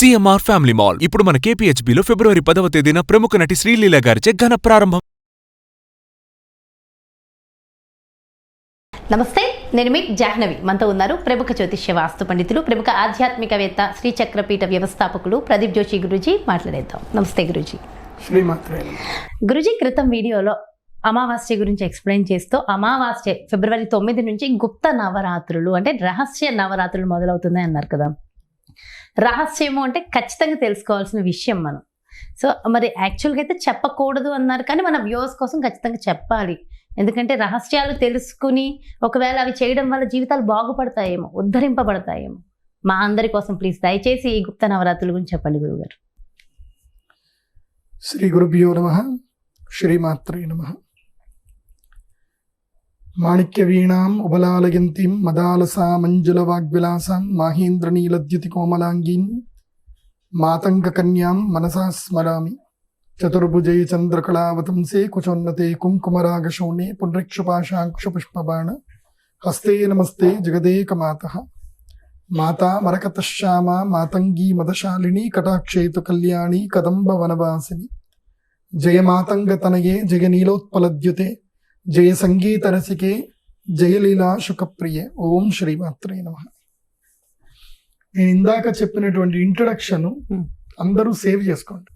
CMR family mall. ఇప్పుడు మన కేపీహెచ్బీలో ఫిబ్రవరి పదవ తేదీన ప్రముఖ నటి శ్రీలీల గారిచే ఘన ప్రారంభం. నమస్తే నేను మీ జాహ్నవి. మనతో ఉన్నారు ప్రముఖ జ్యోతిష్య వాస్తు పండితులు ప్రముఖ ఆధ్యాత్మికవేత్త శ్రీ చక్రపీఠ వ్యవస్థాపకులు ప్రదీప్ జోషి గురూజీ మాట్లాడేద్దాం. నమస్తే గురూజీ. గురూజీ క్రితం వీడియోలో అమావాస్య గురించి ఎక్స్ప్లెయిన్ చేస్తూ అమావాస్య ఫిబ్రవరి తొమ్మిది నుంచి గుప్త నవరాత్రులు అంటే రహస్య నవరాత్రులు మొదలవుతున్నాయి అన్నారు కదా. రహస్యము అంటే ఖచ్చితంగా తెలుసుకోవాల్సిన విషయం మనం. సో మరి యాక్చువల్గా అయితే చెప్పకూడదు అన్నారు కానీ మన వ్యూవర్స్ కోసం ఖచ్చితంగా చెప్పాలి. ఎందుకంటే రహస్యాలు తెలుసుకుని ఒకవేళ అవి చేయడం వల్ల జీవితాలు బాగుపడతాయేమో ఉద్ధరింపబడతాయేమో. మా అందరి కోసం ప్లీజ్ దయచేసి ఈ గుప్త నవరాత్రుల గురించి చెప్పండి గురుగారు. శ్రీ గురుభ్యో నమ. శ్రీమాత్రే నమ. మాణిక్యవీణాం వీణాం మదాలసా మంజుల వాగ్విలాసాం మాహేంద్రనీలద్యుతి కోమలాంగీం మాతంగ మనసా స్మరామి చతుర్భుజై చంద్రకళావతంసే కుచోన్నతే కుంకుమరాగశోణే పునరిక్షుపాశాంక్షుపుష్పబాణ హస్తే నమస్తే జగదేకమాత మాతా మరకతశ్యామ మాతంగీ మదశాలిని కటాక్షేతు కళ్యాణి కదంబ వనవాసిని జయ మాతంగతనయే జయ నీలోత్పలద్యుతే జయ సంగీత రసికే జయలీలా శుకప్రియ ఓం శ్రీమాత్రే నమ నేను ఇందాక చెప్పినటువంటి ఇంట్రడక్షన్. అందరూ సేవ్ చేసుకోండి.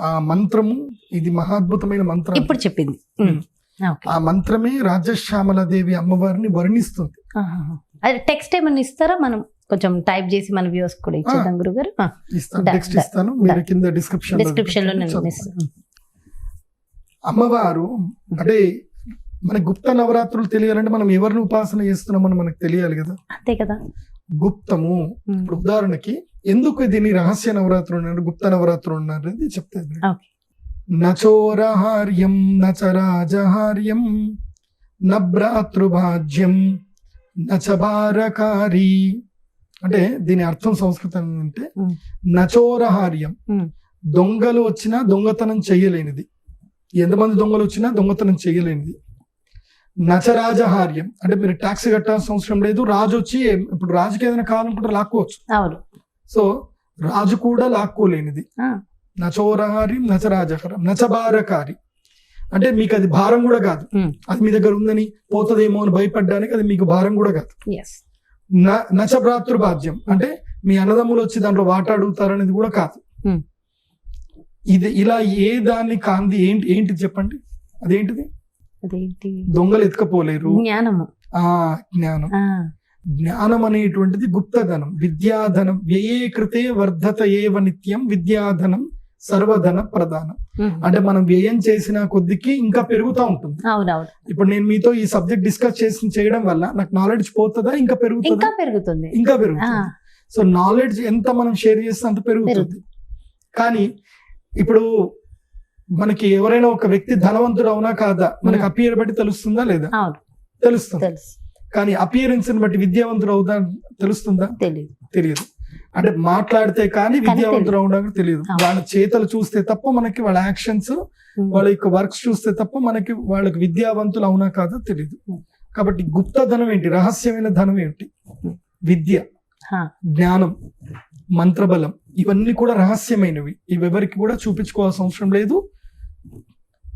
ఆ మంత్రము ఇది మహాద్భుతమైన మంత్రం. ఇప్పుడు చెప్పింది. ఆ మంత్రమే రాజశ్యామలాదేవి అమ్మవారిని వర్ణిస్తుంది. అది టెక్స్ట్ ఏమన్నా ఇస్తారా? మనం కొంచెం టైప్ చేసి మన వ్యూస్ కూడా ఇచ్చేద్దాం గురుగారు. ఇస్తాను. టెక్స్ట్ ఇస్తాను. కింద డిస్క్రిప్షన్ డిస్క్రిప్షన్లో నేను ఇస్తాను. అమ్మవారు అంటే మన గుప్త నవరాత్రులు తెలియాలంటే మనం ఎవరిని ఉపాసన చేస్తున్నామని మనకు తెలియాలి కదా అంతే కదా గుప్తము. ఇప్పుడు ఉదాహరణకి ఎందుకు దీన్ని రహస్య నవరాత్రులు ఉన్నారు గుప్త నవరాత్రులు ఉన్నారు అనేది చెప్తాను ఓకే. నచోరహార్యం నచరాజహార్యం నభ్రాతృభాజ్యం నచబారకారి అంటే దీని అర్థం సంస్కృతం అంటే. నచోరహార్యం. దొంగలు వచ్చినా దొంగతనం చేయలేనిది ఎంతమంది దొంగలు వచ్చినా దొంగతనం చేయలేనిది. నచరాజహార్యం. అంటే మీరు ట్యాక్స్ కట్టాల్సిన అవసరం లేదు. రాజు వచ్చి ఇప్పుడు రాజుకి ఏదైనా కావాలనుకుంటే లాక్కోవచ్చు. అవును. సో రాజు కూడా లాక్కోలేనిది. నచోరహార్యం నచరాజహారం నచబారకారి అంటే మీకు అది భారం కూడా కాదు. అది మీ దగ్గర ఉందని పోతుందేమో అని భయపడ్డానికి అది మీకు భారం కూడా కాదు. ఎస్ న- నచభ్రాతృభాజ్యం. అంటే మీ అన్నదమ్ములు వచ్చి దాంట్లో వాట అడుగుతారనేది కూడా కాదు. ఇది ఇలా ఏ దాన్ని కాంది ఏంటి ఏంటిది చెప్పండి? అదేంటిది? అదేంటి? దొంగలు ఎత్తుకపోలేరు. జ్ఞానము. ఆ జ్ఞానం. జ్ఞానం అనేటువంటిది గుప్తధనం. విద్యాధనం. వ్యయే కృతే వర్ధత ఏవ నిత్యం విద్యాధనం సర్వధన ప్రధానం. అంటే మనం వ్యయం చేసిన కొద్దికి ఇంకా పెరుగుతూ ఉంటుంది. ఇప్పుడు నేను మీతో ఈ సబ్జెక్ట్ డిస్కస్ చేసి చేయడం వల్ల నాకు నాలెడ్జ్ పోతుందా ఇంకా పెరుగుతుందా? ఇంకా పెరుగుతుంది. ఇంకా పెరుగుతుంది. సో నాలెడ్జ్ ఎంత మనం షేర్ చేస్తే అంత పెరుగుతుంది. కానీ ఇప్పుడు మనకి ఎవరైనా ఒక వ్యక్తి ధనవంతుడు అవునా కాదా? మనకి. అపియర్ బట్టి తెలుస్తుందా లేదా? తెలుస్తుంది. తెలుసు కానీ అపియరెన్స్ బట్టి విద్యావంతుడు అవుదా? తెలుస్తుందా? తెలియదు తెలియదు. అంటే మాట్లాడితే కానీ విద్యావంతుడు అవడం తెలియదు. వాళ్ళ చేతలు చూస్తే తప్ప మనకి వాళ్ళ యాక్షన్స్. వాళ్ళ యొక్క వర్క్స్ చూస్తే తప్ప మనకి వాళ్ళకి విద్యావంతులు అవునా కాదో తెలియదు. కాబట్టి గుప్త ధనం ఏంటి? రహస్యమైన ధనం ఏంటి. విద్య జ్ఞానం మంత్రబలం ఇవన్నీ కూడా రహస్యమైనవి ఇవి ఎవరికి కూడా చూపించుకోవాల్సిన అవసరం లేదు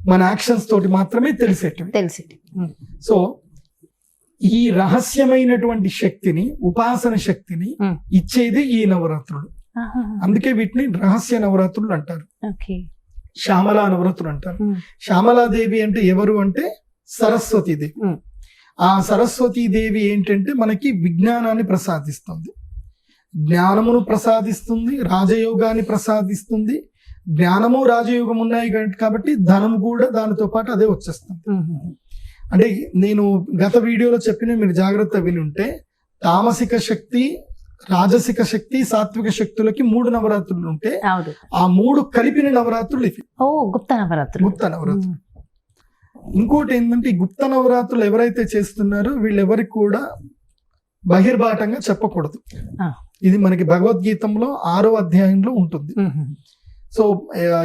మన యాక్షన్స్ తోటి మాత్రమే తెలిసేటివి తెలిసింది ఉమ్. సో ఈ రహస్యమైనటువంటి శక్తిని ఉపాసన శక్తిని. ఇచ్చేది ఈ నవరాత్రులు. అందుకే వీటిని రహస్య నవరాత్రులు అంటారు శ్యామలా నవరాత్రులు అంటారు. శ్యామలాదేవి అంటే ఎవరు అంటే సరస్వతీదేవి. ఆ సరస్వతీదేవి ఏంటంటే మనకి విజ్ఞానాన్ని ప్రసాదిస్తుంది జ్ఞానమును ప్రసాదిస్తుంది రాజయోగాన్ని ప్రసాదిస్తుంది. జ్ఞానము రాజయోగం ఉన్నాయి కాబట్టి ధనము కూడా దానితో పాటు అదే వచ్చేస్తుంది. అంటే నేను గత వీడియోలో చెప్పిన మీరు జాగ్రత్త విని ఉంటే తామసిక శక్తి రాజసిక శక్తి సాత్విక శక్తులకి మూడు నవరాత్రులు ఉంటే ఆ మూడు కలిపిన నవరాత్రులు ఇవి. ఓ గుప్త నవరాత్రులు. గుప్త నవరాత్రులు. ఇంకోటి ఏంటంటే గుప్త నవరాత్రులు ఎవరైతే చేస్తున్నారో వీళ్ళెవరికి కూడా బహిర్బాటంగా చెప్పకూడదు. ఇది మనకి భగవద్గీతంలో ఆరో అధ్యాయంలో ఉంటుంది. సో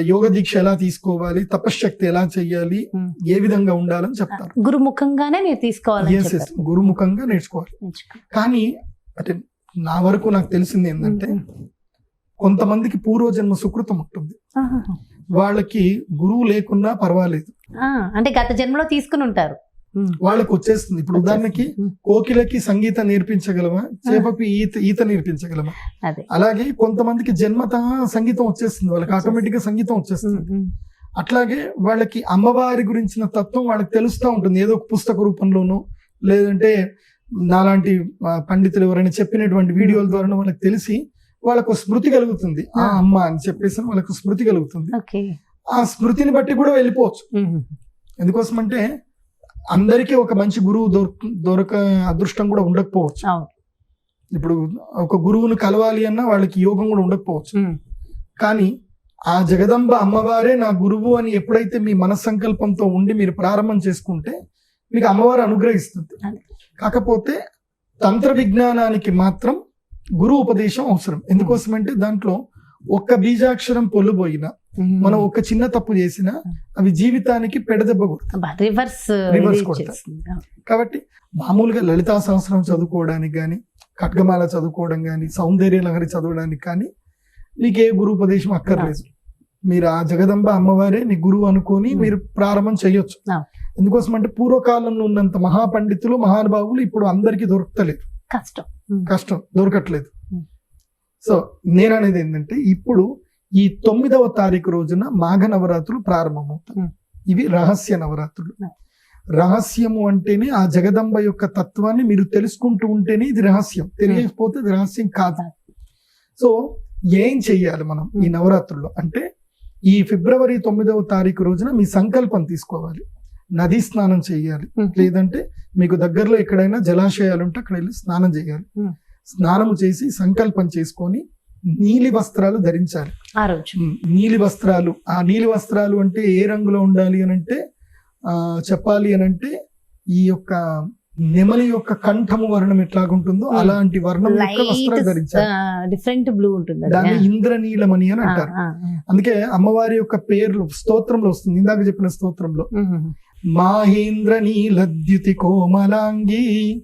యోగ దీక్ష ఎలా తీసుకోవాలి తపశ్శక్తి ఎలా చెయ్యాలి ఉమ్. ఏ విధంగా ఉండాలని చెప్తారు గురుముఖంగానే ఎస్ చెప్పారు గురుముఖంగా నేర్చుకోవాలి నేర్చుకో. కానీ అంటే నా వరకు నాకు తెలిసింది ఏంటంటే. కొంతమందికి పూర్వజన్మ సుకృతం ఉంటుంది. వాళ్ళకి గురువు లేకున్నా పర్వాలేదు అంటే గత జన్మలో తీసుకుని ఉంటారు. వాళ్ళకి వచ్చేస్తుంది ఇప్పుడు ఉదాహరణకి. కోకిలకి సంగీతం నేర్పించగలమా? చేపకి ఈత ఈత నేర్పించగలమా? అలాగే కొంతమందికి జన్మత సంగీతం వచ్చేస్తుంది. వాళ్ళకి ఆటోమేటిక్గా సంగీతం వచ్చేస్తుంది. అట్లాగే వాళ్ళకి అమ్మవారి గురించిన తత్వం వాళ్ళకి తెలుస్తూ ఉంటుంది. ఏదో ఒక పుస్తక రూపంలోనూ లేదంటే నాలాంటి పండితులు ఎవరైనా చెప్పినటువంటి వీడియోల ద్వారా వాళ్ళకి తెలిసి వాళ్ళకు స్మృతి కలుగుతుంది. ఆ అమ్మ అని చెప్పేసి వాళ్ళకు స్మృతి కలుగుతుంది. ఆ స్మృతిని బట్టి కూడా వెళ్ళిపోవచ్చు. ఎందుకోసం అంటే అందరికీ ఒక మంచి గురువు దొరక దొరక అదృష్టం కూడా ఉండకపోవచ్చు ఇప్పుడు ఒక గురువును కలవాలి అన్నా వాళ్ళకి యోగం కూడా ఉండకపోవచ్చు. కానీ ఆ జగదంబ అమ్మవారే నా గురువు అని ఎప్పుడైతే మీ మనస్సంకల్పంతో ఉండి మీరు ప్రారంభం చేసుకుంటే మీకు అమ్మవారు అనుగ్రహిస్తుంది. కాకపోతే తంత్ర విజ్ఞానానికి మాత్రం గురు ఉపదేశం అవసరం ఎందుకోసం అంటే దాంట్లో ఒక్క బీజాక్షరం పొల్లుపోయినా ఉమ్. మనం ఒక చిన్న తప్పు చేసినా అవి జీవితానికి పెడదెబ్బ కొడుతుంది అబ్బా, రివర్స్. కాబట్టి మామూలుగా లలితా సహస్రం చదువుకోవడానికి కానీ ఖడ్గమాల చదువుకోవడం కానీ సౌందర్య లహరి చదవడానికి కానీ మీకు ఏ గురు ఉపదేశం అక్కర్లేదు మీరు ఆ జగదంబ అమ్మవారే నీ గురువు అనుకొని. మీరు ప్రారంభం చేయొచ్చు. ఎందుకోసం అంటే పూర్వకాలంలో ఉన్నంత మహాపండితులు మహానుభావులు ఇప్పుడు అందరికీ దొరుకుతలేదు కష్టం. కష్టం దొరకట్లేదు. సో నేను అనేది ఏంటంటే ఇప్పుడు ఈ తొమ్మిదవ తారీఖు రోజున మాఘ నవరాత్రులు ప్రారంభమవుతాయి. ఇవి రహస్య నవరాత్రులు. రహస్యము అంటేనే ఆ జగదంబ యొక్క తత్వాన్ని మీరు తెలుసుకుంటూ ఉంటేనే ఇది రహస్యం తెలియకపోతే ఇది రహస్యం కాదు సో ఏం చెయ్యాలి మనం ఈ. నవరాత్రుల్లో అంటే ఈ ఫిబ్రవరి తొమ్మిదవ తారీఖు రోజున మీ సంకల్పం తీసుకోవాలి నదీ స్నానం చేయాలి. లేదంటే మీకు దగ్గరలో ఎక్కడైనా జలాశయాలు ఉంటే అక్కడ వెళ్ళి స్నానం చేయాలి. స్నానము చేసి సంకల్పం చేసుకొని నీలి వస్త్రాలు ధరించాలి. ఆ రోజు. నీలి వస్త్రాలు. ఆ నీలి వస్త్రాలు అంటే ఏ రంగులో ఉండాలి అని అంటే ఆ, చెప్పాలి అని అంటే ఈ యొక్క నెమలి యొక్క కంఠము వర్ణం ఎట్లాగుంటుందో. అలాంటి వర్ణం యొక్క వస్త్రాలు ధరించాలి. డిఫరెంట్ బ్లూ ఉంటుంది. దాన్ని ఇంద్రనీలమణి అని అంటారు. అందుకే అమ్మవారి యొక్క పేర్లు స్తోత్రంలో వస్తుంది. ఇందాక చెప్పిన స్తోత్రంలో. మాహేంద్ర నీలద్యుతి కోమలాంగి.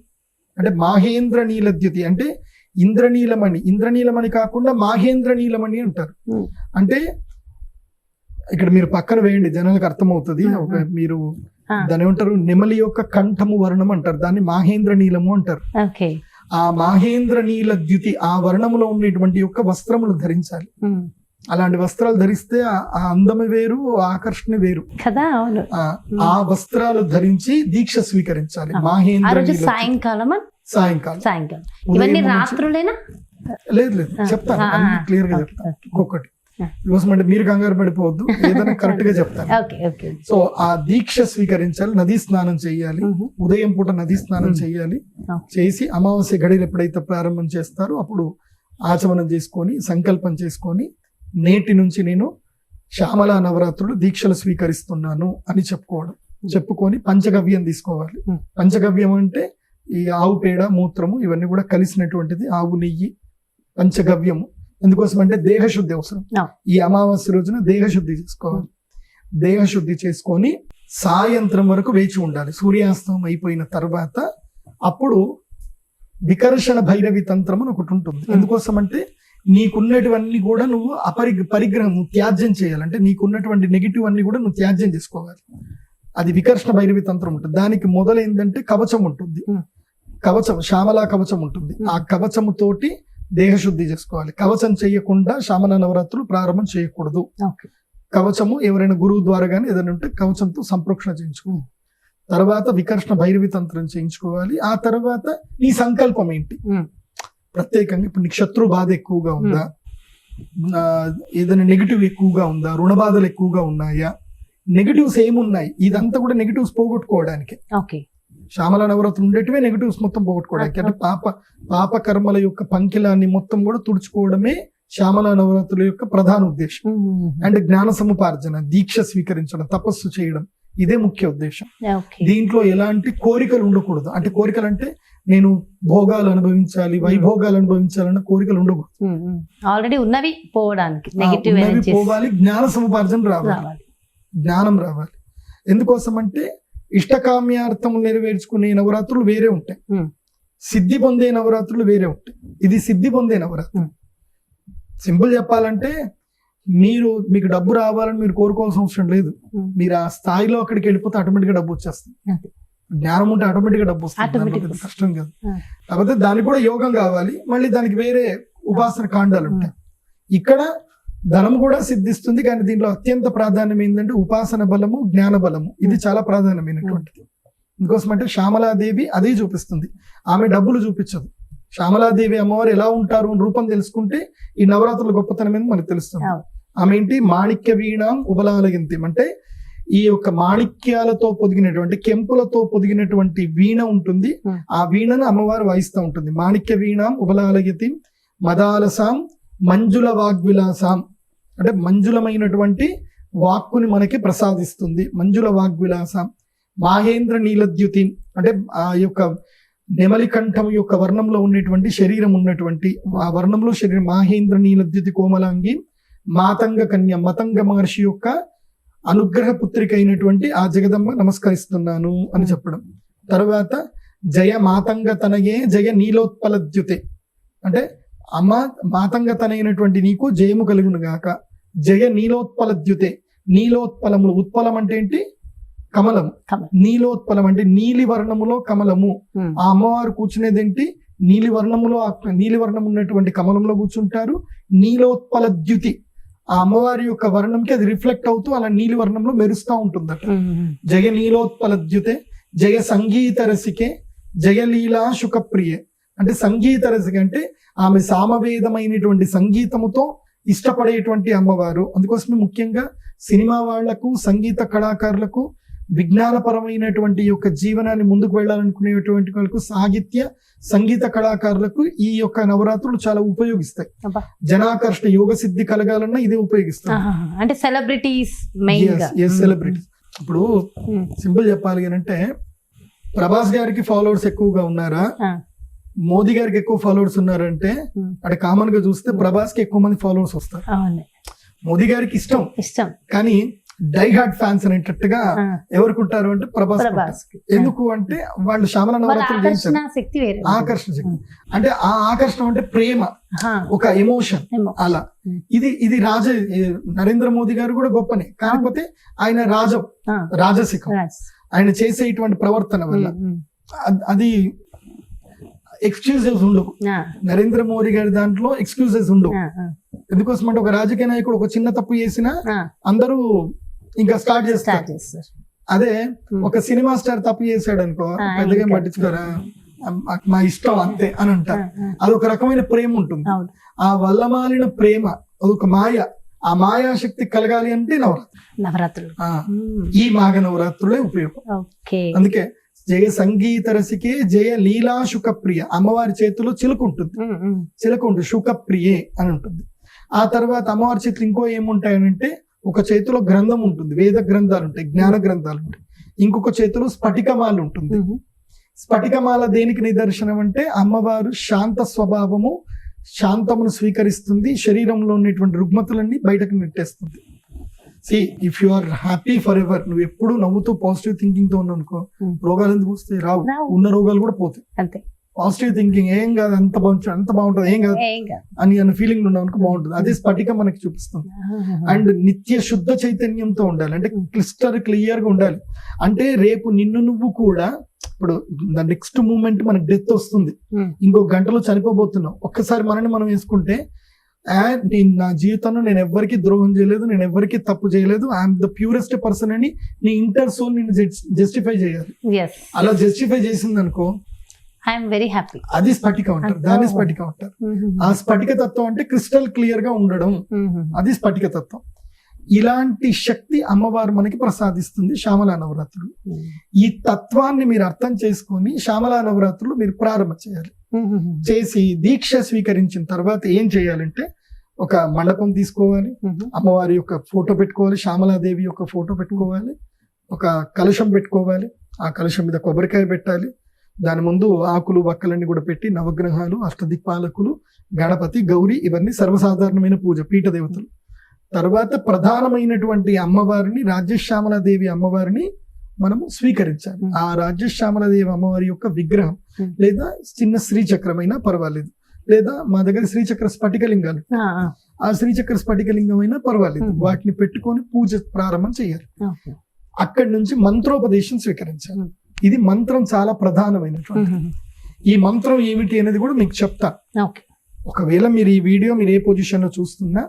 అంటే మాహేంద్ర నీలద్యుతి అంటే ఇంద్రనీలమణి. ఇంద్రనీలమణి కాకుండా మాహేంద్ర నీలమణి అంటారు. అంటే ఇక్కడ మీరు పక్కన వేయండి జనాలకు అర్థమవుతుంది. ఒక. మీరు. దాని ఏమంటారు? నెమలి యొక్క కంఠము వర్ణం అంటారు. దాన్ని మాహేంద్ర నీలము అంటారు ఆ మాహేంద్ర నీల ద్యుతి ఆ వర్ణములో ఉండేటువంటి యొక్క వస్త్రములు ధరించాలి. అలాంటి వస్త్రాలు ధరిస్తే ఆ అందము వేరు ఆకర్షణ వేరు. కదా అవును. ఆ వస్త్రాలు ధరించి దీక్ష స్వీకరించాలి. మాహేంద్ర. సాయంకాలం సాయంకాలం. సాయంకాలం. ఇవన్నీ రాత్రులేనా? లేదు లేదు. చెప్తాను. అన్ని క్లియర్గా చెప్తాను. ఒక్కొక్కటి. కోసం అంటే మీరు కంగారు పడిపోవద్దు. ఏదైనా కరెక్ట్గా చెప్తాను. సో ఆ దీక్ష స్వీకరించాలి నదీ స్నానం చేయాలి. ఉదయం పూట నదీ స్నానం. చేయాలి. చేసి అమావాస్య గడియలు ఎప్పుడైతే ప్రారంభం చేస్తారో అప్పుడు ఆచమనం చేసుకొని సంకల్పం చేసుకొని నేటి నుంచి నేను శ్యామల నవరాత్రులు దీక్షలు స్వీకరిస్తున్నాను అని చెప్పుకోవడం. చెప్పుకొని పంచగవ్యం తీసుకోవాలి. పంచగవ్యం అంటే ఈ ఆవు పేడ మూత్రము ఇవన్నీ కూడా కలిసినటువంటిది ఆవు నెయ్యి పంచగవ్యము. ఎందుకోసం అంటే దేహశుద్ధి అవసరం. ఈ అమావాస్య రోజున దేహశుద్ధి చేసుకోవాలి. దేహశుద్ధి చేసుకొని సాయంత్రం వరకు వేచి ఉండాలి. సూర్యాస్తం అయిపోయిన తర్వాత అప్పుడు వికర్షణ భైరవి తంత్రం అని ఒకటి ఉంటుంది. ఎందుకోసం అంటే నీకున్నటువన్నీ కూడా నువ్వు అపరి పరిగ్రహం త్యాజ్యం చేయాలంటే నీకున్నటువంటి నెగిటివ్ అన్ని కూడా నువ్వు త్యాజ్యం చేసుకోవాలి. అది వికర్షణ భైరవి తంత్రం ఉంటుంది. దానికి మొదలైందంటే కవచం ఉంటుంది. కవచం శ్యామలా కవచం ఉంటుంది. Hmm. ఆ కవచము తోటి దేహశుద్ధి చేసుకోవాలి. కవచం చేయకుండా శ్యామల నవరాత్రులు ప్రారంభం చేయకూడదు. కవచము ఎవరైనా గురువు ద్వారా కానీ ఏదైనా ఉంటే కవచంతో సంప్రోక్షణ చేయించుకోవాలి. తర్వాత వికర్షణ భైరవి తంత్రం చేయించుకోవాలి. ఆ తర్వాత నీ సంకల్పం ఏంటి? ఉమ్. ప్రత్యేకంగా ఇప్పుడు నీకు శత్రు బాధ ఎక్కువగా ఉందా? ఆ, ఏదైనా నెగిటివ్ ఎక్కువగా ఉందా? రుణ బాధలు ఎక్కువగా ఉన్నాయా? నెగిటివ్స్ ఏమున్నాయి? ఇదంతా కూడా నెగిటివ్స్ పోగొట్టుకోవడానికి. ఓకే. శ్యామల నవరాత్రులు ఉండేటివే నెగిటివ్స్ మొత్తం పోగొట్టుకోవడానికి. అంటే పాప పాప కర్మల యొక్క పంకిలాన్ని మొత్తం కూడా తుడుచుకోవడమే శ్యామల నవరాత్రుల యొక్క ప్రధాన ఉద్దేశం. అండ్ జ్ఞాన సముపార్జన దీక్ష స్వీకరించడం తపస్సు చేయడం ఇదే ముఖ్య ఉద్దేశం. దీంట్లో ఎలాంటి కోరికలు ఉండకూడదు. అంటే కోరికలు అంటే నేను భోగాలు అనుభవించాలి వైభోగాలు అనుభవించాలన్న కోరికలు ఉండకూడదు. ఆల్రెడీ ఉన్నవి పోవడానికి పోవాలి జ్ఞాన సముపార్జన రావాలి. జ్ఞానం రావాలి. ఎందుకోసం అంటే ఇష్టకామ్యార్థం నెరవేర్చుకునే నవరాత్రులు వేరే ఉంటాయి. సిద్ధి పొందే నవరాత్రులు వేరే ఉంటాయి ఇది సిద్ధి పొందే నవరాత్రి. సింపుల్ చెప్పాలంటే మీరు మీకు డబ్బు రావాలని మీరు కోరుకోవాల్సిన అవసరం లేదు. మీరు ఆ స్థాయిలో అక్కడికి వెళ్ళిపోతే ఆటోమేటిక్గా డబ్బు వచ్చేస్తుంది. జ్ఞానం ఉంటే ఆటోమేటిక్గా డబ్బు వస్తుంది. కష్టం కాదు. కాకపోతే దానికి కూడా యోగం కావాలి మళ్ళీ దానికి వేరే ఉపాసన కాండాలు ఉంటాయి ఇక్కడ ధనం కూడా సిద్ధిస్తుంది కానీ దీంట్లో అత్యంత ప్రాధాన్యం ఏంటంటే ఉపాసన బలము జ్ఞాన బలము. ఇది చాలా ప్రాధాన్యమైనటువంటిది. ఇందుకోసం అంటే శ్యామలాదేవి అదే చూపిస్తుంది. ఆమె డబ్బులు చూపించదు. శ్యామలాదేవి అమ్మవారు ఎలా ఉంటారు అని రూపం తెలుసుకుంటే ఈ నవరాత్రుల గొప్పతనం ఏంది మనకు తెలుస్తుంది. ఆమె ఏంటి? మాణిక్య వీణాం ఉబలాలగింతిం అంటే ఈ యొక్క మాణిక్యాలతో పొదిగినటువంటి కెంపులతో పొదిగినటువంటి వీణ ఉంటుంది. Hmm. ఆ వీణను అమ్మవారు వాయిస్తూ ఉంటుంది. మాణిక్య వీణాం ఉబలాలగితిం మదాలసాం మంజుల వాగ్విలాసాం. అంటే మంజులమైనటువంటి వాక్కుని మనకి ప్రసాదిస్తుంది. మంజుల వాగ్విలాసం. మాహేంద్ర నీలద్యుతి అంటే ఆ యొక్క నెమలి కంఠం యొక్క వర్ణంలో ఉన్నటువంటి శరీరం ఉన్నటువంటి ఆ వర్ణంలో శరీరం మాహేంద్ర నీలద్యుతి కోమలాంగి మాతంగ కన్య మతంగ మహర్షి యొక్క అనుగ్రహ పుత్రిక అయినటువంటి ఆ జగదమ్మ నమస్కరిస్తున్నాను అని చెప్పడం. తర్వాత జయ మాతంగ తనయే జయ నీలోత్పలద్యుతే. అంటే అమ్మ మాతంగ తనైనటువంటి నీకు జయము కలుగును గాక జయ నీలోత్పలద్యుతే. నీలోత్పలములు ఉత్పలం అంటే ఏంటి? కమలము. కమలం. నీలోత్పలం అంటే నీలి వర్ణములో కమలము. ఆ అమ్మవారు కూర్చునేది ఏంటి నీలి వర్ణములో నీలి వర్ణం ఉన్నటువంటి కమలంలో కూర్చుంటారు. నీలోత్పల ద్యుతి ఆ అమ్మవారి యొక్క వర్ణంకి అది రిఫ్లెక్ట్ అవుతూ అలా నీలి వర్ణంలో మెరుస్తూ ఉంటుందట. జయ నీలోత్పల ద్యుతే జయ సంగీత రసికే జయ లీలా శుకప్రియే అంటే సంగీత రసిక అంటే ఆమె సామవేదమైనటువంటి సంగీతముతో ఇష్టపడేటువంటి అమ్మవారు అందుకోసమే ముఖ్యంగా సినిమా వాళ్ళకు సంగీత కళాకారులకు విజ్ఞానపరమైనటువంటి యొక్క జీవనాన్ని ముందుకు వెళ్ళాలనుకునేటువంటి వాళ్ళకు సాహిత్య సంగీత కళాకారులకు ఈ యొక్క నవరాత్రులు చాలా ఉపయోగిస్తాయి. జనాకర్షణ యోగ సిద్ధి కలగాలన్నా ఇదే ఉపయోగిస్తాయి. అంటే సెలబ్రిటీస్ మెయిన్గా సెలబ్రిటీ ఇప్పుడు. సింపుల్ చెప్పాలి అంటే ప్రభాస్ గారికి ఫాలోవర్స్ ఎక్కువగా ఉన్నారా. మోదీ గారికి ఎక్కువ ఫాలోవర్స్ ఉన్నారంటే. అక్కడ కామన్గా చూస్తే ప్రభాస్కి ఎక్కువ మంది ఫాలోవర్స్ వస్తారు. మోదీ గారికి ఇష్టం. ఇష్టం. కానీ డై హార్ట్ ఫ్యాన్స్ అనేటట్టుగా ఎవరికి ఉంటారు. అంటే ప్రభాస్. ఎందుకు అంటే వాళ్ళు శ్యామల నవరాత్రులు ఆకర్షణ చేయించారు. ఆకర్షణ శక్తి. అంటే ఆ ఆకర్షణ అంటే ప్రేమ. ఒక ఎమోషన్. అలా. ఇది ఇది రాజ నరేంద్ర మోదీ గారు కూడా గొప్పనే. కాకపోతే ఆయన రాజ. రాజసికం రాజ్. ఆయన చేసేటువంటి ప్రవర్తన వల్ల. అది ఎక్స్క్యూజెస్ ఉండవు నరేంద్ర మోడీ గారి దాంట్లో ఎక్స్క్యూజెస్ ఉండవు ఎందుకోసం అంటే ఒక రాజకీయ నాయకుడు ఒక చిన్న తప్పు చేసినా. అందరూ ఇంకా స్టార్ట్ చేస్తారు. అదే. ఒక సినిమా స్టార్ తప్పు చేశాడు అనుకో పెద్దగా. పట్టించుకోరా? మా ఇష్టం అంతే అని అంటారు. అది ఒక రకమైన ప్రేమ ఉంటుంది. ఆ వల్లమాలిన ప్రేమ అదొక మాయ. ఆ మాయాశక్తి కలగాలి అంటే నవరాత్రి నవరాత్రులు. ఉమ్. ఈ మాఘ నవరాత్రులే ఉపయోగం. అందుకే జయ సంగీత రసికే జయ లీలా శుకప్రియ. అమ్మవారి చేతిలో చిలుక ఉంటుంది. చిలక ఉంటుంది శుకప్రియే అని ఉంటుంది. ఆ తర్వాత అమ్మవారి చేతులు ఇంకో ఏముంటాయనంటే ఒక చేతిలో గ్రంథం ఉంటుంది. వేద గ్రంథాలు ఉంటాయి జ్ఞాన గ్రంథాలు ఉంటాయి. ఇంకొక చేతిలో స్ఫటికమాల ఉంటుంది. స్ఫటికమాల దేనికి నిదర్శనం అంటే అమ్మవారు శాంత స్వభావము శాంతమును స్వీకరిస్తుంది శరీరంలో ఉన్నటువంటి రుగ్మతులన్నీ బయటకు నెట్టేస్తుంది. See if you are happy forever నువ్వు ఎప్పుడు నవ్వుతూ పాజిటివ్ థింకింగ్తో ఉన్నావు అనుకో Hmm. రోగాలు ఎందుకు వస్తాయి? రావు. ఉన్న రోగాలు కూడా పోతాయి. అంతే. పాజిటివ్ థింకింగ్ ఏం కాదు అంత బాగుంటుంది అంత బాగుంటుంది ఏం కాదు. అని అన్న ఫీలింగ్ ఉన్నావు అనుకో బాగుంటుంది. అదే స్ఫటికం మనకి చూపిస్తుంది. అండ్ నిత్య శుద్ధ చైతన్యంతో ఉండాలి. అంటే క్లిస్టర్ క్లియర్గా ఉండాలి. అంటే రేపు నిన్ను నువ్వు కూడా ఇప్పుడు నెక్స్ట్ మూమెంట్ మనకి డెత్ వస్తుంది. ఉమ్. ఇంకో గంటలో చనిపోబోతున్నాం ఒక్కసారి మనని మనం వేసుకుంటే "ఆ, నేను నా జీవితంలో నేను ఎవ్వరికి ద్రోహం చేయలేదు నేను ఎవ్వరికి తప్పు చేయలేదు. ఐఎమ్ ద ప్యూరెస్ట్ పర్సన్ అని నీ ఇంటర్ సోల్ నిన్ను జస్టిఫై చేయాలి. అలా జస్టిఫై చేసింది అనుకో ఐఎమ్ వెరీ హ్యాపీ అది స్ఫటిక అంటారు. దాన్ని స్ఫటిక అంటారు. ఆ స్ఫటిక తత్వం అంటే క్రిస్టల్ క్లియర్గా ఉండడం. అది స్ఫటిక తత్వం. ఇలాంటి శక్తి అమ్మవారు మనకి ప్రసాదిస్తుంది శ్యామలా నవరాత్రులు. ఈ తత్వాన్ని మీరు అర్థం చేసుకొని శ్యామలా నవరాత్రులు మీరు ప్రారంభం చేయాలి. చేసి దీక్ష స్వీకరించిన తర్వాత ఏం చేయాలంటే ఒక మండపం తీసుకోవాలి. అమ్మవారి యొక్క ఫోటో పెట్టుకోవాలి. శ్యామలాదేవి యొక్క ఫోటో పెట్టుకోవాలి. ఒక కలశం పెట్టుకోవాలి. ఆ కలశం మీద కొబ్బరికాయ పెట్టాలి. దాని ముందు ఆకులు వక్కలన్నీ కూడా పెట్టి నవగ్రహాలు అష్టదిక్పాలకులు గణపతి గౌరి ఇవన్నీ సర్వసాధారణమైన పూజ పీఠ దేవతలు తర్వాత ప్రధానమైనటువంటి అమ్మవారిని రాజ్యశ్యామలాదేవి అమ్మవారిని మనము స్వీకరించాలి. ఆ రాజ్యశ్యామలాదేవి అమ్మవారి యొక్క విగ్రహం. లేదా చిన్న శ్రీచక్రమైనా పర్వాలేదు. లేదా మా దగ్గర శ్రీచక్ర స్ఫటికలింగాలు ఆ శ్రీచక్ర స్ఫటికలింగం అయినా పర్వాలేదు. వాటిని పెట్టుకొని పూజ ప్రారంభం చేయాలి. అక్కడి నుంచి మంత్రోపదేశం స్వీకరించాలి. ఇది మంత్రం చాలా ప్రధానమైనటువంటి. ఈ మంత్రం ఏమిటి అనేది కూడా మీకు చెప్తా. ఒకవేళ మీరు ఈ వీడియో మీరు ఏ పొజిషన్లో చూస్తున్నా.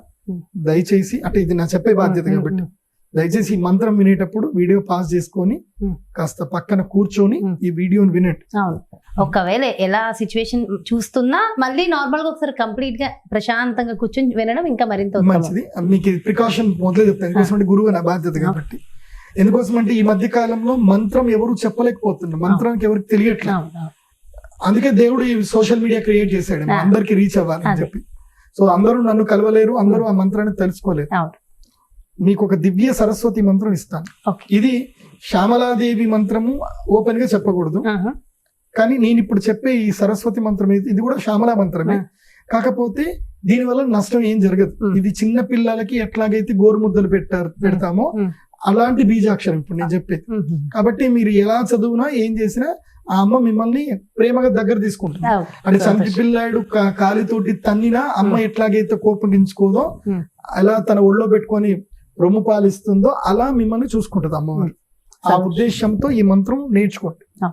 దయచేసి అంటే ఇది నా చెప్పే బాధ్యత కాబట్టి. దయచేసి ఈ మంత్రం వినేటప్పుడు వీడియో పాస్ చేసుకొని మ్మ్. కాస్త పక్కన కూర్చొని మ్మ్. ఈ వీడియోని వినండి అవును ఒకవేళ ఎలా సిచ్యువేషన్ చూస్తున్నా మళ్ళీ నార్మల్గా ఒకసారి కంప్లీట్గా ప్రశాంతంగా కూర్చొని వినడం ఇంకా మరింత. మంచిది మీకు ప్రికాషన్ మొదలే చెప్తాను ఎందుకోసం గురువు నా బాధ్యత కాబట్టి ఎందుకోసం అంటే ఈ మధ్య కాలంలో మంత్రం ఎవరు చెప్పలేకపోతున్నారు మంత్రానికి ఎవరికి తెలియట్లేదు. అందుకే దేవుడు ఈ సోషల్ మీడియా క్రియేట్ చేశాడు. అందరికి రీచ్ అవ్వాలని. చెప్పి సో అందరూ నన్ను కలవలేరు అందరూ ఆ మంత్రాన్ని తెలుసుకోలేరు. మీకు ఒక దివ్య సరస్వతి మంత్రం ఇస్తాను. ఇది శ్యామలాదేవి మంత్రము ఓపెన్గా చెప్పకూడదు. కానీ నేను ఇప్పుడు చెప్పే ఈ సరస్వతి మంత్రం ఇది కూడా శ్యామలా మంత్రమే. కాకపోతే దీని వల్ల నష్టం ఏం జరగదు. ఇది చిన్న పిల్లలకి ఎట్లాగైతే గోరుముద్దలు పెట్టారు పెడతామో. అలాంటి బీజాక్షరం ఇప్పుడు నేను చెప్పేది. కాబట్టి మీరు ఎలా చదువునా ఏం చేసినా ఆ అమ్మ మిమ్మల్ని ప్రేమగా దగ్గర తీసుకుంటుంది. అంటే చంటి. పిల్లాడు కాలితోటి తన్నినా అమ్మ. ఎట్లాగైతే కోపగించుకోదో. అలా తన ఒళ్ళో పెట్టుకొని రొమ్ము పాలిస్తుందో అలా మిమ్మల్ని చూసుకుంటది అమ్మవారు. ఆ. ఉద్దేశంతో ఈ మంత్రం నేర్చుకోండి.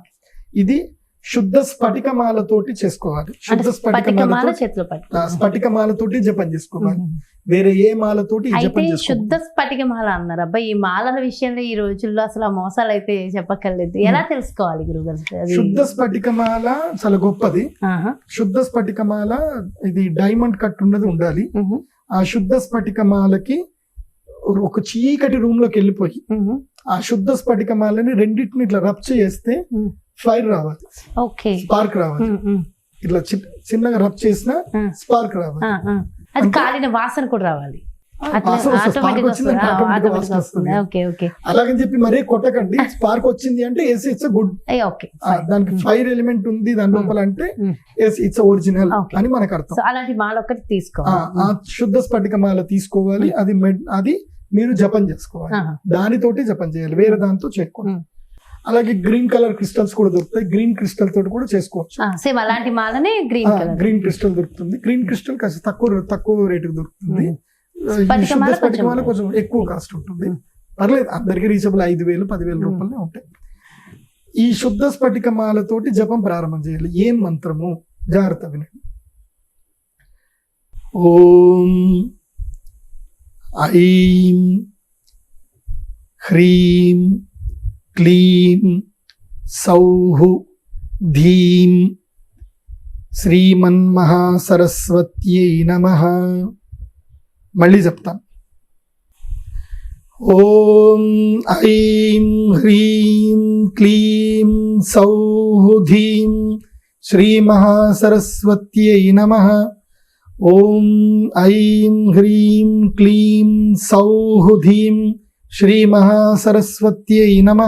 ఇది శుద్ధ స్ఫటికమాలతోటి చేసుకోవాలి. శుద్ధ స్ఫటికమాల స్ఫటికమాలతో స్ఫటికమాలతోటి జపం చేసుకోవాలి. వేరే ఏ మాలతోటి జపం శుద్ధ స్ఫటికమాల అన్నారు. అబ్బాయి ఈ మాలల విషయంలో ఈ రోజుల్లో అసలు ఆ మోసాలు అయితే చెప్పక్కర్లేదు. ఎలా తెలుసుకోవాలి గురుగారు? శుద్ధ స్ఫటికమాల చాలా గొప్పది. శుద్ధ స్ఫటికమాల ఇది డైమండ్ కట్ ఉన్నది ఉండాలి. ఆ శుద్ధ స్ఫటికమాలకి ఒక చీకటి రూమ్లోకి వెళ్ళిపోయి. ఆ శుద్ధ స్ఫటికమాలని రెండింటిని ఇట్లా రబ్ చేస్తే. ఫైర్ రావాలి. ఓకే. స్పార్క్ రావాలి. ఇట్లా చిన్నగా రబ్ చేసిన. స్పార్క్ రావాలి. అది కాలిన వాసన కూడా రావాలి. అలాగని చెప్పి మరీ కొట్టకండి. స్పార్క్ వచ్చింది అంటే ఎస్ ఇట్స్ గుడ్ దానికి ఫైర్ ఎలిమెంట్ ఉంది. దాని లోపల అంటే. Yes it's original. అని మనకు అర్థం. అలాంటి మాల ఒకటి తీసుకోవాలి శుద్ధ స్ఫటికమాల తీసుకోవాలి. అది అది మీరు జపం చేసుకోవాలి. దానితోటి జపం చేయాలి. వేరే దాంతో చేయకూడదు. అలాగే గ్రీన్ కలర్ క్రిస్టల్స్ కూడా దొరుకుతాయి. గ్రీన్ క్రిస్టల్ తోటి కూడా చేసుకోవచ్చు. సేమ్ అలాంటి మాలనే గ్రీన్ గ్రీన్ క్రిస్టల్ దొరుకుతుంది. గ్రీన్ క్రిస్టల్ కాస్త తక్కువ తక్కువ రేటుకి దొరుకుతుంది. స్ఫటికమాల కొంచెం- ఎక్కువ కాస్ట్ ఉంటుంది. పర్లేదు అందరికి రీచబుల్ ఐదు వేలు పదివేల. రూపాయలే ఉంటాయి. ఈ శుద్ధ స్ఫటికమాలతోటి జపం ప్రారంభం చేయాలి. ఏం మంత్రము? జాగ్రత్త వినండి. ఓం ఐం హ్రీం క్లీం సౌః ధీం శ్రీమన్మహాసరస్వత్యై నమ మళ్ళీ చెప్తాను ఓం ఐం హ్రీం క్లీం సౌః ధీం శ్రీమహాసరస్వత్యై నమ ఓం ఐం హ్రీం క్లీం సౌః ధీం శ్రీమహాసరస్వత్యై నమ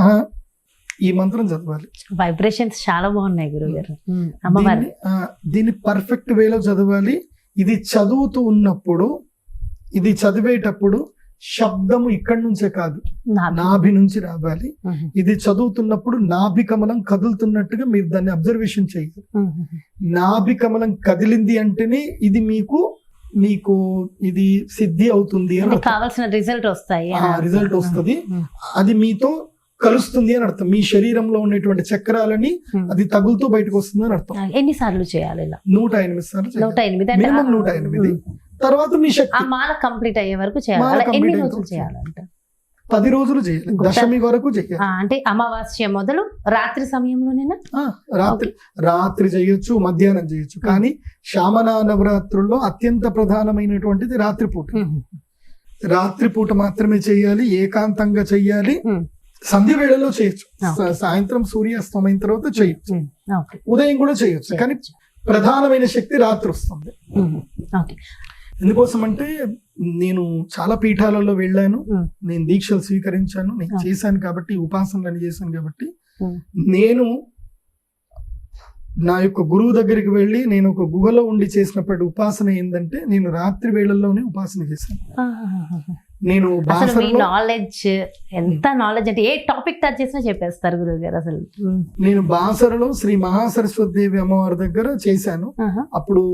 ఈ మంత్రం చదవాలి. వైబ్రేషన్స్ చాలా బాగున్నాయి గురువు గారు అమ్మవారి. దీన్ని పర్ఫెక్ట్ వేలో చదవాలి. ఇది చదువుతూ ఉన్నప్పుడు ఇది చదివేటప్పుడు శబ్దము ఇక్కడి నుంచే కాదు. నాభి. నుంచి రావాలి. ఇది చదువుతున్నప్పుడు నాభి కమలం కదులుతున్నట్టుగా మీరు దాన్ని అబ్జర్వేషన్ చేయాలి. నాభి కమలం కదిలింది అంటేనే ఇది మీకు మీకు ఇది సిద్ధి అవుతుంది. కావాల్సిన రిజల్ట్ వస్తాయి రిజల్ట్ వస్తుంది. అది మీతో కలుస్తుంది అని అర్థం. మీ శరీరంలో ఉన్నటువంటి చక్రాలని అది తగులుతూ బయటకు వస్తుంది అని అర్థం. ఎన్ని సార్లు చేయాలి ఇలా? నూట ఎనిమిది సార్లు. నూట ఎనిమిది మినిమం నూట ఎనిమిది. తర్వాత మీ ఆ శక్తి. మాల కంప్లీట్ అయ్యే వరకు చేయాలి. ఎన్ని రోజులు చేయాలంట? పది రోజులు చేయాలి. దశమి వరకు చేయాలి. ఆ, అంటే అమావాస్య మొదలు రాత్రి సమయంలోనేనా? ఆ, రాత్రి రాత్రి చేయొచ్చు మధ్యాహ్నం చేయొచ్చు. కానీ శ్యామనా నవరాత్రుల్లో అత్యంత ప్రధానమైనటువంటిది రాత్రిపూట. రాత్రిపూట మాత్రమే చేయాలి ఏకాంతంగా చెయ్యాలి ఉమ్. సంధ్య వేళల్లో చేయొచ్చు. ఆ. సాయంత్రం సూర్యాస్తమైన తర్వాత చేయొచ్చు. ఉదయం కూడా చేయొచ్చు. కానీ ప్రధానమైన శక్తి రాత్రి వస్తుంది. ఎందుకోసం అంటే నేను చాలా పీఠాలలో వెళ్ళాను. నేను దీక్షలు స్వీకరించాను నేను. చేశాను కాబట్టి ఉపాసనలు చేశాను కాబట్టి. నేను నా యొక్క గురువు దగ్గరికి వెళ్ళి నేను ఒక గుహలో ఉండి చేసినప్పటి ఉపాసన ఏంటంటే నేను రాత్రి వేళల్లోనే ఉపాసన చేశాను. నేను నాలెడ్జ్ ఎంత నాలెడ్జ్ అంటే ఏ టాపిక్ టచ్ చేసినా చెప్పేస్తారు గురువు గారు అసలు. నేను బాసరలో శ్రీ మహాసరస్వతి దేవి అమ్మవారి దగ్గర చేశాను. అప్పుడు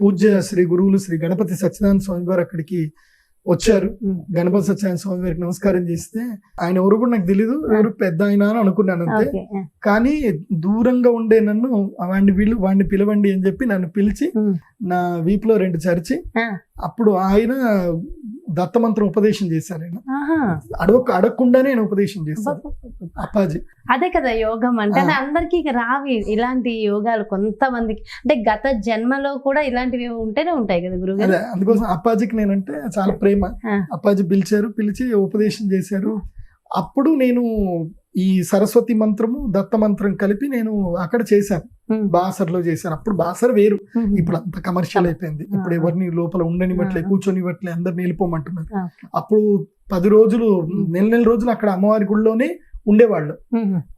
పూజ్య శ్రీ గురువులు శ్రీ గణపతి సత్యనారాయణ స్వామి వారు అక్కడికి వచ్చారు. గణపతి సత్యనారాయణ స్వామి వారికి నమస్కారం చేస్తే ఆయన ఎవరు కూడా నాకు తెలియదు ఎవరు పెద్ద ఆయన అని అనుకున్నాను అంతే. కానీ దూరంగా ఉండే నన్ను వాడిని వీళ్ళు వాడిని పిలవండి అని చెప్పి నన్ను పిలిచి. నా వీపులో రెండు చరిచి. అప్పుడు ఆయన దత్తమంత్రం ఉపదేశం చేశారు ఆయన. అడగ అడగకుండానే ఆయన ఉపదేశం చేశారు. అప్పాజీ. అదే కదా యోగం అంటే అందరికీ రావి ఇలాంటి యోగాలు కొంతమందికి. అంటే గత జన్మలో కూడా ఇలాంటివి ఉంటేనే ఉంటాయి కదా గురుగారు అదే అందుకోసం అప్పాజీకి నేనంటే చాలా ప్రేమ. అప్పాజీ పిలిచారు పిలిచి ఉపదేశం చేశారు. అప్పుడు నేను ఈ సరస్వతి మంత్రము దత్త మంత్రం కలిపి నేను అక్కడ చేశాను. బాసర్లో చేశాను అప్పుడు బాసర్ వేరు. ఇప్పుడు అంత కమర్షియల్ అయిపోయింది ఇప్పుడు ఎవరిని లోపల ఉండనివ్వట్లే. కూర్చొనివ్వట్లే అందరిని వెళ్ళిపోమంటున్నారు ఆ. అప్పుడు పది రోజులు నెల నెల రోజులు అక్కడ అమ్మవారి గుడిలోనే ఉండేవాళ్ళు.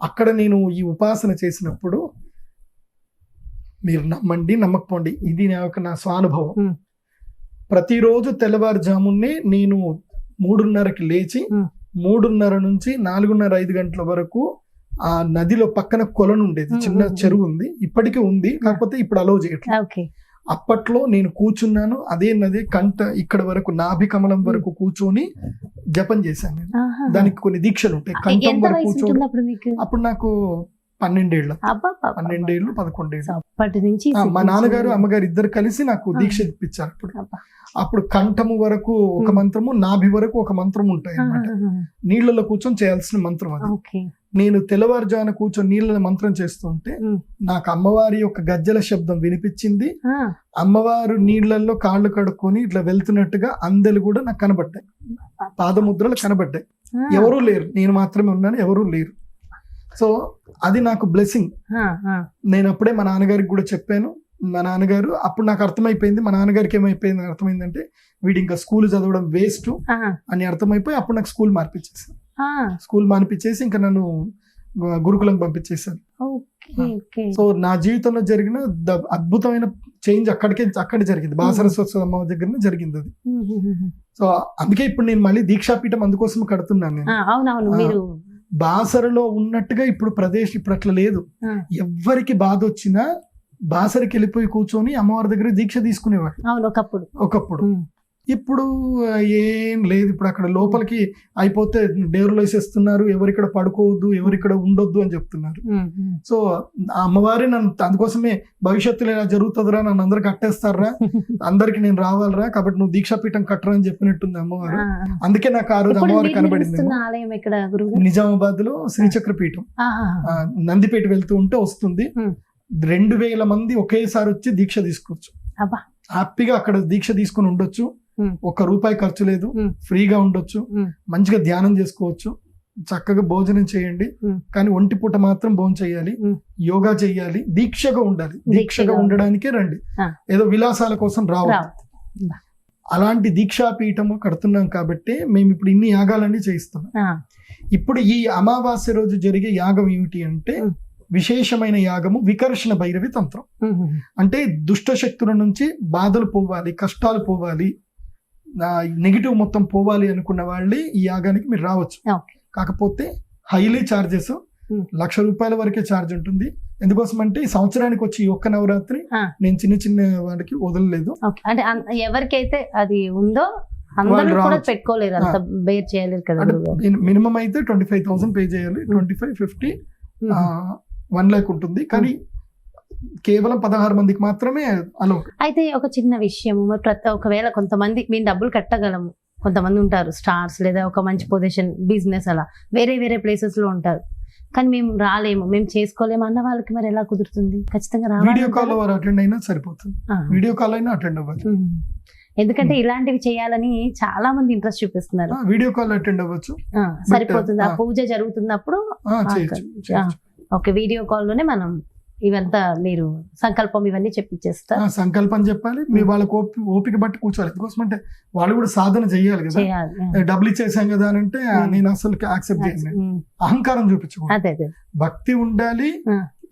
అక్కడ నేను ఈ ఉపాసన చేసినప్పుడు మీరు నమ్మండి నమ్మకపోండి ఇది నా యొక్క నా స్వానుభవం. ప్రతిరోజు తెల్లవారుజామునే నేను మూడున్నరకి లేచి. మూడున్నర నుంచి నాలుగున్నర ఐదు గంటల వరకు ఆ నదిలో పక్కన కొలను ఉండేది. చిన్న చెరువు ఉంది. ఇప్పటికీ ఉంది. కాకపోతే ఇప్పుడు అలో చేయట్లేదు. ఓకే అప్పట్లో నేను కూర్చున్నాను. అదే నది కంట ఇక్కడ వరకు నాభి కమలం వరకు కూర్చొని జపం చేశాను. దానికి కొన్ని దీక్షలు ఉంటాయి. కంఠం వరకు కూర్చోవడం అప్పుడు నాకు పన్నెండేళ్ళు. పన్నెండేళ్ళు పదకొండేళ్ళు. అప్పటి నుంచి మా నాన్నగారు అమ్మగారు ఇద్దరు కలిసి నాకు దీక్ష ఇప్పించారు అప్పుడు. అప్పుడు కంఠము వరకు ఒక. మంత్రము నాభి వరకు ఒక మంత్రం ఉంటాయి అన్నమాట ఆహాహా. నీళ్ళలో కూర్చొని చేయాల్సిన మంత్రం అది. నేను తెల్లవారుజామున కూర్చొని నీళ్ళ మంత్రం చేస్తుంటే. నాకు అమ్మవారి యొక్క గజ్జల శబ్దం వినిపించింది. అమ్మవారు నీళ్ళల్లో కాళ్ళు కడుక్కొని ఇట్లా వెళ్తున్నట్టుగా అందలు కూడా నాకు కనబడ్డాయి. పాదముద్రలు కనబడ్డాయి. ఎవరూ లేరు. నేను మాత్రమే ఉన్నాను ఎవరూ లేరు. సో అది నాకు బ్లెస్సింగ్. నేను అప్పుడే మా నాన్నగారికి కూడా చెప్పాను. మా నాన్నగారు అప్పుడు నాకు అర్థమైపోయింది. మా నాన్నగారికి ఏమైపోయింది? అర్థమైందంటే వీడు ఇంకా స్కూల్ చదవడం వేస్ట్. అని అర్థమైపోయి అప్పుడు నాకు స్కూల్ మార్పించేసాను. స్కూల్ మానిపించేసి ఇంకా నన్ను గురుకులం ఓకే సో నా జీవితంలో జరిగిన అద్భుతమైన చేంజ్ అక్కడికే అక్కడ జరిగింది. బాసరస్వతి అమ్మ దగ్గర జరిగింది అది. సో అందుకే ఇప్పుడు నేను మళ్ళీ దీక్షాపీఠం అందుకోసం కడుతున్నాను నేను. బాసరలో ఉన్నట్టుగా ఇప్పుడు ప్రదేశ్ ఇప్పుడు అట్లా లేదు. ఎవ్వరికి బాధ వచ్చినా బాసరికి వెళ్ళిపోయి కూర్చొని అమ్మవారి దగ్గర దీక్ష తీసుకునేవాడు ఒకప్పుడు ఒకప్పుడు. ఇప్పుడు ఏం లేదు. ఇప్పుడు అక్కడ లోపలికి అయిపోతే డేరులు వేసేస్తున్నారు. ఎవరిక్కడ పడుకోవద్దు ఎవరిక్కడ ఉండొద్దు అని చెప్తున్నారు. సో ఆ అమ్మవారే నన్ను అందుకోసమే భవిష్యత్తులో ఇలా జరుగుతుందిరా నన్ను అందరు కట్టేస్తారా? అందరికి నేను రావాలరా? కాబట్టి నువ్వు దీక్షాపీఠం కట్టరా అని చెప్పినట్టుంది అమ్మవారు. అందుకే నాకు ఆ రోజు అమ్మవారు కనబడింది. నిజామాబాద్లో శ్రీచక్ర పీఠం నందిపేట వెళ్తూ ఉంటే వస్తుంది. రెండు వేల మంది ఒకేసారి వచ్చి దీక్ష తీసుకోవచ్చు. హ్యాపీగా అక్కడ దీక్ష తీసుకుని ఉండొచ్చు. ఒక్క రూపాయి ఖర్చు లేదు. ఫ్రీగా ఉండొచ్చు. మంచిగా ధ్యానం చేసుకోవచ్చు. చక్కగా భోజనం చేయండి. కానీ ఒంటి పూట మాత్రం భోజనం చేయాలి. యోగా చేయాలి. దీక్షగా ఉండాలి. దీక్షగా ఉండడానికే రండి. ఏదో విలాసాల కోసం రావాలి రావు అలాంటి దీక్షా పీఠము కడుతున్నాం కాబట్టి మేము ఇప్పుడు ఇన్ని యాగాలన్నీ చేయిస్తున్నాం. ఇప్పుడు ఈ అమావాస్య రోజు జరిగే యాగం ఏమిటి అంటే. విశేషమైన యాగము వికర్షణ భైరవి తంత్రం. అంటే దుష్ట శక్తుల నుంచి బాధలు పోవాలి కష్టాలు పోవాలి నెగిటివ్ మొత్తం పోవాలి అనుకున్న వాళ్ళే ఈ యాగానికి మీరు రావచ్చు. కాకపోతే హైలీ చార్జెస్ Hmm. లక్ష రూపాయల వరకే ఛార్జ్ ఉంటుంది ఎందుకోసం అంటే ఈ సంవత్సరానికి వచ్చి ఒక్క నవరాత్రి. నేను చిన్న చిన్న వాళ్ళకి వదలలేదు అంటే ఎవరికైతే అది ఉందో. పెట్టుకోలేరు అంత బేర్ చేయలేరు కదా. మినిమం అయితే ట్వంటీ ఫైవ్ థౌసండ్ పే చేయాలి Hmm. Twenty five fifty. One lakh ఉంటుంది కానీ కేవలం పదహారు మందికి మాత్రమే అలో అయితే ఒక చిన్న విషయం మరి ప్రతి ఒకవేళ కొంతమంది మేము డబ్బులు కట్టగలము. కొంతమంది ఉంటారు స్టార్స్ లేదా ఒక మంచి పొజిషన్ బిజినెస్ అలా. వేరే వేరే ప్లేసెస్లో ఉంటారు. కానీ మేము రాలేము. మేము చేసుకోలేము అన్న వాళ్ళకి మరి ఎలా కుదురుతుంది? ఖచ్చితంగా వీడియో కాల్? వారు అటెండ్ అయినా సరిపోతుంది. వీడియో కాల్ అయినా అటెండ్ అవ్వాలి. ఎందుకంటే ఇలాంటివి చేయాలని చాలా మంది ఇంట్రెస్ట్ చూపిస్తున్నారు. వీడియో కాల్ అటెండ్ అవ్వచ్చు. సరిపోతుంది. ఆ. పూజ జరుగుతున్నప్పుడు. ఓకే వీడియో కాల్లోనే మనం ఇవంతా మీరు సంకల్పం ఇవన్నీ చెప్పించేస్తారు సంకల్పం చెప్పాలి. మీ వాళ్ళకి ఓపి- ఓపిక బట్టి కూర్చోవాలి. ఎందుకోసం అంటే వాళ్ళు కూడా సాధన చేయాలి కదా. డబ్బులు ఇచ్చేసాం కదా అని అంటే. నేను అసలు యాక్సెప్ట్ చేయను. అహంకారం అదే భక్తి ఉండాలి.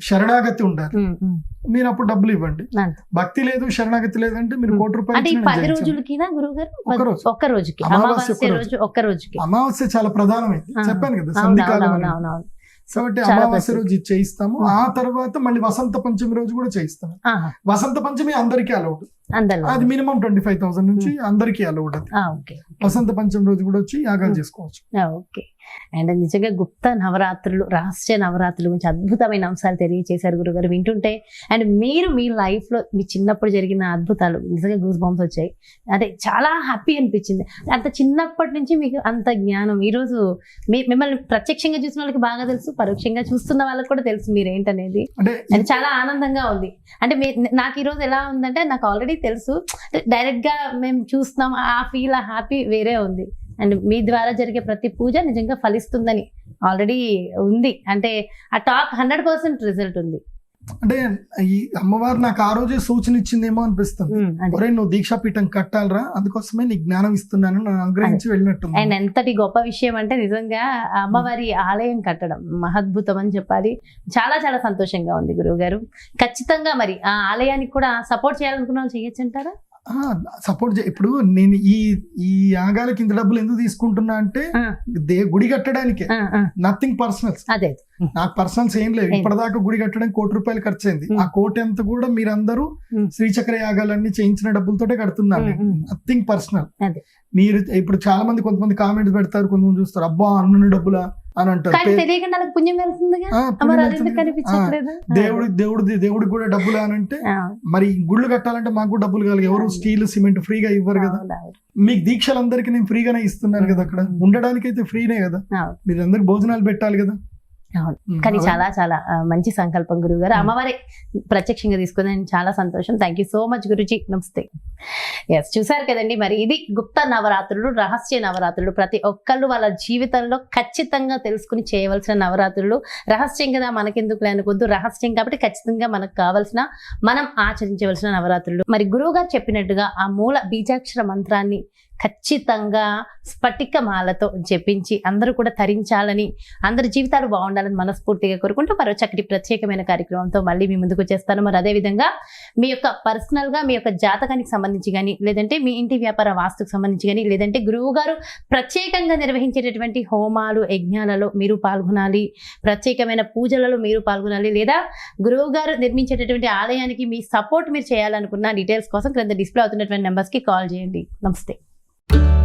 శరణాగతి ఉండాలి. మీరు అప్పుడు డబ్బులు ఇవ్వండి. భక్తి లేదు శరణాగతి లేదంటే మీరు. కోటి రూపాయలు పది ఒక్క రోజుకి అమావాస్య చాలా ప్రధానమైంది. చెప్పాను కదా సంధికాలం కాబట్టి అమావాస్య. రోజు ఇది చేయిస్తాము. ఆ తర్వాత మళ్ళీ వసంత పంచమి రోజు కూడా చేయిస్తాము. వసంత పంచమి అందరికీ అలౌడ్ అది మినిమం ట్వంటీ ఫైవ్ థౌసండ్ నుంచి అందరికీ అలౌడ్ అది. వసంత పంచమి రోజు కూడా వచ్చి యాగాలు చేసుకోవచ్చు. అండ్ నిజంగా గుప్త నవరాత్రులు రహస్య నవరాత్రుల గురించి అద్భుతమైన అంశాలు తెలియజేశారు గురుగారు. వింటుంటే అండ్ మీరు మీ life లో మీ చిన్నప్పుడు జరిగిన అద్భుతాలు నిజంగా గూస్ బాంబ్స్ వచ్చాయి. అదే చాలా హ్యాపీ అనిపించింది. అంత చిన్నప్పటి నుంచి మీకు అంత జ్ఞానం. ఈరోజు మీ మిమ్మల్ని ప్రత్యక్షంగా చూసిన వాళ్ళకి బాగా తెలుసు పరోక్షంగా చూస్తున్న వాళ్ళకి కూడా తెలుసు మీరేంటనేది. అంటే అది చాలా ఆనందంగా ఉంది. అంటే మీ నాకు ఈ రోజు ఎలా ఉందంటే నాకు ఆల్రెడీ తెలుసు. డైరెక్ట్గా మేము చూస్తున్నాం ఆ ఫీల్ ఆ హ్యాపీ వేరే ఉంది. అండ్ మీ ద్వారా జరిగే ప్రతి పూజ నిజంగా ఫలిస్తుందని ఆల్రెడీ ఉంది. అంటే ఆ టాప్ హండ్రెడ్ పర్సెంట్ రిజల్ట్ ఉంది. అంటే ఈ అమ్మవారు నాకు ఆ రోజే సూచన ఇచ్చిందేమో అనిపిస్తుంది. ఒరే నువ్వు దీక్షాపీఠం కట్టాలరా అందుకోసమే నీకు జ్ఞానం ఇస్తున్నాను నన్ను అనుగ్రహించి వెళ్ళినట్టుంది. అండ్ ఎంతటి గొప్ప విషయం అంటే నిజంగా అమ్మవారి ఆలయం కట్టడం మహద్భుతం అని చెప్పాలి. చాలా చాలా సంతోషంగా ఉంది గురువు గారు ఖచ్చితంగా మరి ఆ ఆలయానికి కూడా సపోర్ట్ చేయాలనుకున్న వాళ్ళు చేయొచ్చు అంటారా? సపోర్ట్ ఇప్పుడు నేను ఈ ఈ యాగాలకి ఇంత డబ్బులు ఎందుకు తీసుకుంటున్నా అంటే. దే గుడి కట్టడానికే నథింగ్ పర్సనల్స్ అదే నాకు పర్సనల్స్ ఏం లేవు ఏం. ఇప్పటిదాకా గుడి కట్టడానికి కోటి రూపాయలు ఖర్చు అయింది. ఆ కోటి అంతా కూడా మీరందరూ. శ్రీచక్ర యాగాలన్నీ చేయించిన డబ్బులతోటే ఉమ్. Nothing personal. మీరు ఇప్పుడు చాలా మంది కొంతమంది కామెంట్స్ పెడతారు కొంతమంది చూస్తారు అబ్బా అన్న డబ్బులా అని అంటారు. దేవుడి దేవుడి దేవుడికి కూడా డబ్బులు అని అంటే ఆ, మరి గుళ్ళు కట్టాలంటే మాకు డబ్బులు కావాలి. ఎవరు స్టీల్ సిమెంట్ ఫ్రీగా ఇవ్వరు కదా. మీకు దీక్షలందరికీ నేను ఫ్రీగానే ఇస్తున్నాను కదా అక్కడ. ఉండడానికి అయితే ఫ్రీనే కదా. మీరు అందరికి భోజనాలు పెట్టాలి కదా. అవును. కానీ చాలా చాలా మంచి సంకల్పం గురువు గారు. అమ్మవారి ప్రత్యక్షంగా తీసుకుని చాలా సంతోషం. Thank you so much Guruji. నమస్తే. ఎస్ చూసారు కదండి. మరి ఇది గుప్త నవరాత్రులు రహస్య నవరాత్రులు. ప్రతి ఒక్కళ్ళు వాళ్ళ జీవితంలో ఖచ్చితంగా తెలుసుకుని చేయవలసిన నవరాత్రులు. రహస్యం కదా మనకెందుకు అనుకోద్దు రహస్యం కాబట్టి ఖచ్చితంగా మనకు కావాల్సిన మనం ఆచరించవలసిన నవరాత్రులు. మరి గురువు గారు చెప్పినట్టుగా ఆ మూల బీజాక్షర మంత్రాన్ని ఖచ్చితంగా స్ఫటిక మాలతో జపించి అందరూ కూడా తరించాలని అందరి జీవితాలు బాగుండాలని మనస్ఫూర్తిగా కోరుకుంటూ మరో చక్కటి ప్రత్యేకమైన కార్యక్రమంతో మళ్ళీ మీ ముందుకు వచ్చేస్తాను. మరి అదేవిధంగా మీ యొక్క పర్సనల్గా మీ యొక్క జాతకానికి సంబంధించి కానీ లేదంటే మీ ఇంటి వ్యాపార వాస్తుకు సంబంధించి కానీ లేదంటే గురువు గారు ప్రత్యేకంగా నిర్వహించేటటువంటి హోమాలు యజ్ఞాలలో మీరు పాల్గొనాలి ప్రత్యేకమైన పూజలలో మీరు పాల్గొనాలి లేదా గురువు గారు నిర్మించేటటువంటి ఆలయానికి మీ సపోర్ట్ మీరు చేయాలనుకున్న డీటెయిల్స్ కోసం క్రింద డిస్ప్లే అవుతున్నటువంటి నెంబర్స్కి కాల్ చేయండి. నమస్తే. you